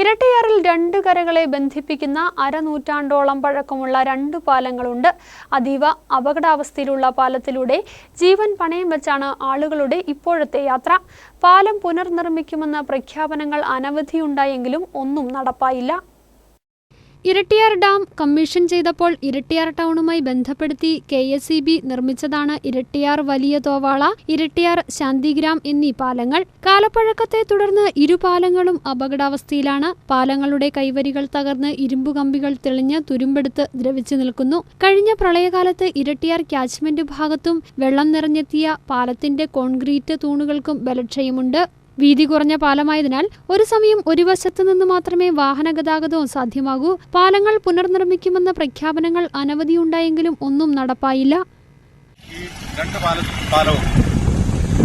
ഇരട്ടിയാറിൽ രണ്ട് കരകളെ ബന്ധിപ്പിക്കുന്ന അരനൂറ്റാണ്ടോളം പഴക്കമുള്ള രണ്ട് പാലങ്ങളുണ്ട്. അതീവ അപകടാവസ്ഥയിലുള്ള പാലത്തിലൂടെ ജീവൻ പണയം വെച്ചാണ് ആളുകളുടെ ഇപ്പോഴത്തെ യാത്ര. പാലം പുനർനിർമ്മിക്കുമെന്ന പ്രഖ്യാപനങ്ങൾ അനവധിയുണ്ടായെങ്കിലും ഒന്നും നടപ്പായില്ല. ഇരട്ടിയാർ ഡാം കമ്മീഷൻ ചെയ്തപ്പോൾ ഇരട്ടിയാർ ടൗണുമായി ബന്ധപ്പെടുത്തി കെ എസ് ഇ ബി നിർമ്മിച്ചതാണ് ഇരട്ടിയാർ വലിയ തോവാള ഇരട്ടിയാർ ശാന്തിഗ്രാം എന്നീ പാലങ്ങൾ. കാലപ്പഴക്കത്തെ തുടർന്ന് ഇരു പാലങ്ങളും അപകടാവസ്ഥയിലാണ്. പാലങ്ങളുടെ കൈവരികൾ തകർന്ന് ഇരുമ്പു കമ്പികൾ തെളിഞ്ഞ് തുരുമ്പെടുത്ത് ദ്രവിച്ചു നിൽക്കുന്നു. കഴിഞ്ഞ പ്രളയകാലത്ത് ഇരട്ടിയാർ ക്യാച്ച്മെന്റ് ഭാഗത്തും വെള്ളം നിറഞ്ഞെത്തിയ പാലത്തിന്റെ കോൺക്രീറ്റ് തൂണുകൾക്കും ബലക്ഷയമുണ്ട്. വീതി കുറഞ്ഞ പാലമായതിനാൽ ഒരു സമയം ഒരു വശത്തു നിന്ന് മാത്രമേ വാഹന ഗതാഗതവും സാധ്യമാകൂ. പാലങ്ങൾ പുനർനിർമ്മിക്കുമെന്ന പ്രഖ്യാപനങ്ങൾ അനവധിയുണ്ടായെങ്കിലും ഒന്നും നടപ്പായില്ല. രണ്ട്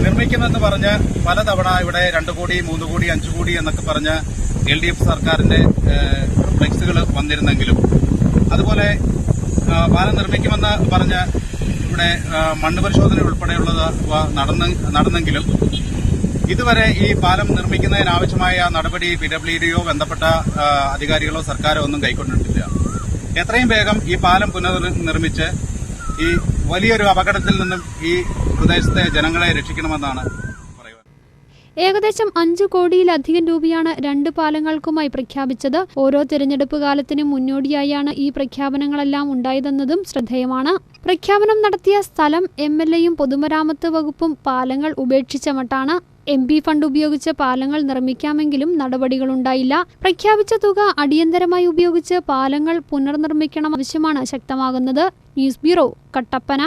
നിർമ്മിക്കുമെന്ന് പറഞ്ഞ് പലതവണ ഇവിടെ രണ്ട് കോടി മൂന്ന് കോടി അഞ്ചു കോടി എന്നൊക്കെ പറഞ്ഞ് എൽ ഡി എഫ് സർക്കാരിന്റെ ഫ്ലെക്സുകൾ വന്നിരുന്നെങ്കിലും. അതുപോലെ പാലം നിർമ്മിക്കുമെന്ന് പറഞ്ഞ് ഇവിടെ മണ്ണ് പരിശോധന ഉൾപ്പെടെയുള്ളത് നടന്നെങ്കിലും ഇതുവരെ ഈ പാലം നിർമ്മിക്കുന്നതിനാവശ്യമായ നടപടി പി ഡബ്ല്യു ബന്ധപ്പെട്ട അധികാരികളോ സർക്കാരോ ഒന്നും കൈക്കൊണ്ടിട്ടില്ല. എത്രയും വേഗം ഈ പാലം പുനർനിർമ്മിച്ച് ഈ വലിയൊരു അപകടത്തിൽ നിന്നും ഈ പ്രദേശത്തെ ജനങ്ങളെ രക്ഷിക്കണമെന്നാണ് ഏകദേശം അഞ്ചു കോടിയിലധികം രൂപയാണ് രണ്ട് പാലങ്ങൾക്കുമായി പ്രഖ്യാപിച്ചത്. ഓരോ തിരഞ്ഞെടുപ്പ് കാലത്തിനും മുന്നോടിയായാണ് ഈ പ്രഖ്യാപനങ്ങളെല്ലാം ഉണ്ടായതെന്നതും ശ്രദ്ധേയമാണ്. പ്രഖ്യാപനം നടത്തിയ സ്ഥലം എം എൽ എയും പൊതുമരാമത്ത് വകുപ്പും പാലങ്ങൾ ഉപേക്ഷിച്ച മട്ടാണ്. എം പി ഫണ്ട് ഉപയോഗിച്ച് പാലങ്ങൾ നിർമ്മിക്കാമെങ്കിലും നടപടികളുണ്ടായില്ല. പ്രഖ്യാപിച്ച തുക അടിയന്തരമായി ഉപയോഗിച്ച് പാലങ്ങൾ പുനർനിർമ്മിക്കണം ആവശ്യമാണ് ശക്തമാകുന്നത്. News bureau Kattappana.